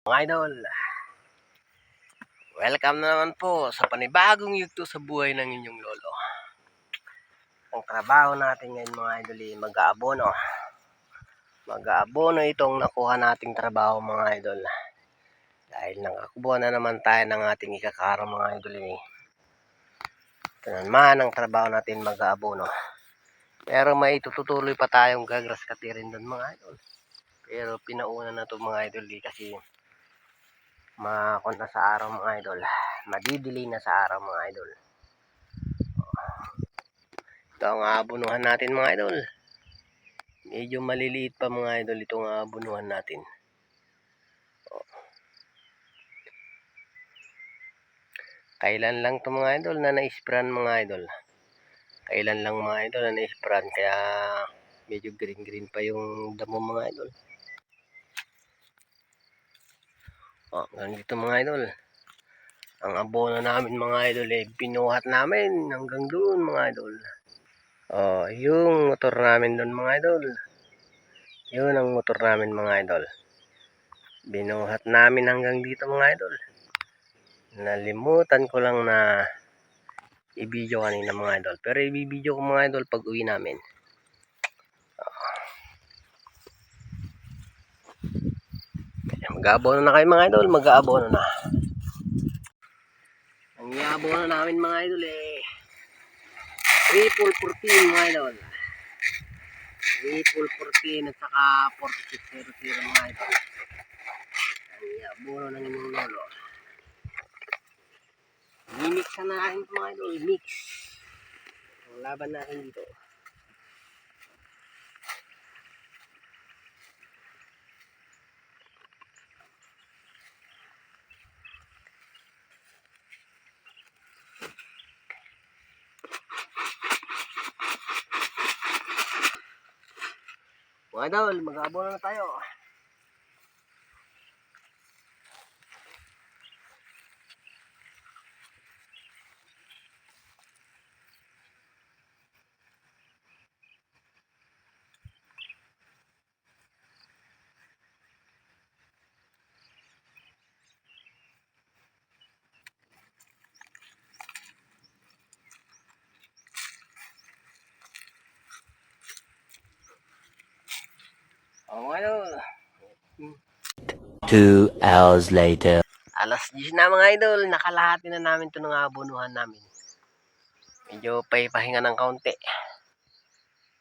Mga idol, welcome na naman po sa panibagong yugto sa buhay ng inyong lolo. Ang trabaho natin ngayon mga idol ay mag-aabono. Mag-aabono itong nakuha nating trabaho mga idol. Dahil nakakuha na naman tayo ng ating ikakara mga idol eh. Ito naman ang trabaho natin mag-aabono. Pero may tututuloy pa tayong gagras katirin doon mga idol. Pero pinauna na to mga idol eh, kasi makakon na sa araw mga idol. Madidili na sa araw mga idol. Ito ang aabunuhan natin mga idol. Medyo maliliit pa mga idol itong aabunuhan natin. Kailan lang to mga idol na na-sprayan mga idol. Kailan lang mga idol na na-sprayan kaya medyo green green pa yung damo mga idol. Oh, ganito mga idol. Ang abono namin mga idol eh, binuhat namin hanggang doon mga idol. Oh, yung motor namin doon mga idol. Yun ang motor namin mga idol. Binuhat namin hanggang dito mga idol. Nalimutan ko lang na i-video kanina mga idol. Pero i-video ko mga idol pag uwi namin. Mag-aabono na kayo mga idol, mag-aabono na. Ang iabono namin mga idol eh. Triple 14 mga idol. Triple 14 at saka 4600 mga idol. Ang iabono ng inyong lolo. Mimix na natin mga idol, mix. Ang laban natin dito. Mga idol, mag-aabono na tayo. Mga idol. Two hours later. Alas 10 na mga idol, nakalahati na namin ito ng abunuhan namin. Medyo pahipahinga ng kaunti.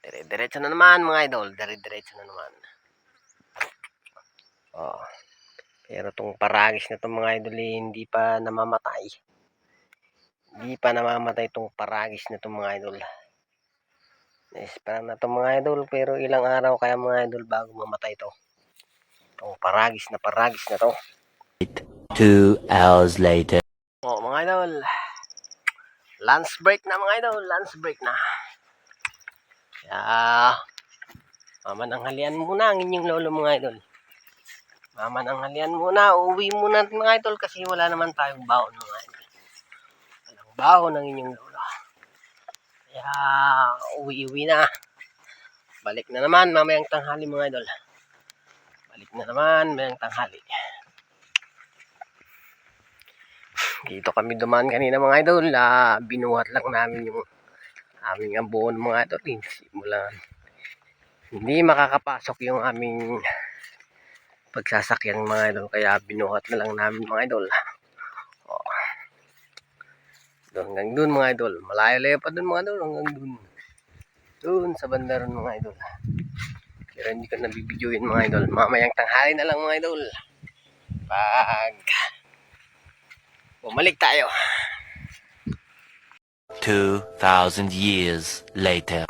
Dire-diretso na naman mga idol, dire-diretso na naman. Oh. Pero tong paragis na tong mga idol eh, hindi pa namamatay. Hindi pa namamatay tong paragis na tong mga idol. Naisparan na tong mga idol pero ilang araw kaya mga idol bago mamatay to. Tong paragis na paragis na to. Two hours later. Oh, mga idol. Lunch break na mga idol. Lunch break na. Kaya, mamananghalian muna ang inyong lolo mga idol. Mamananghalian muna. Uuwi muna mga idol kasi wala naman tayong baon mga idol. Walang baon ng inyong lolo. Kaya, uwi-uwi na. Balik na naman mamayang tanghali mga idol. Balik na naman mamayang tanghali. Dito kami dumaan kanina mga idol. Ah, binuhat lang namin yung aming ambon mga idol. Simulan. Hindi makakapasok yung aming pagsasakyan mga idol. Kaya binuhat na lang namin mga idol. Hanggang doon mga idol. Malayo-layo pa doon mga idol. Hanggang doon. Doon sa banda ron mga idol. Pero hindi ko nabibidyoin mga idol. Mamayang tanghali na lang mga idol. Pag bumalik tayo. Two thousand years later.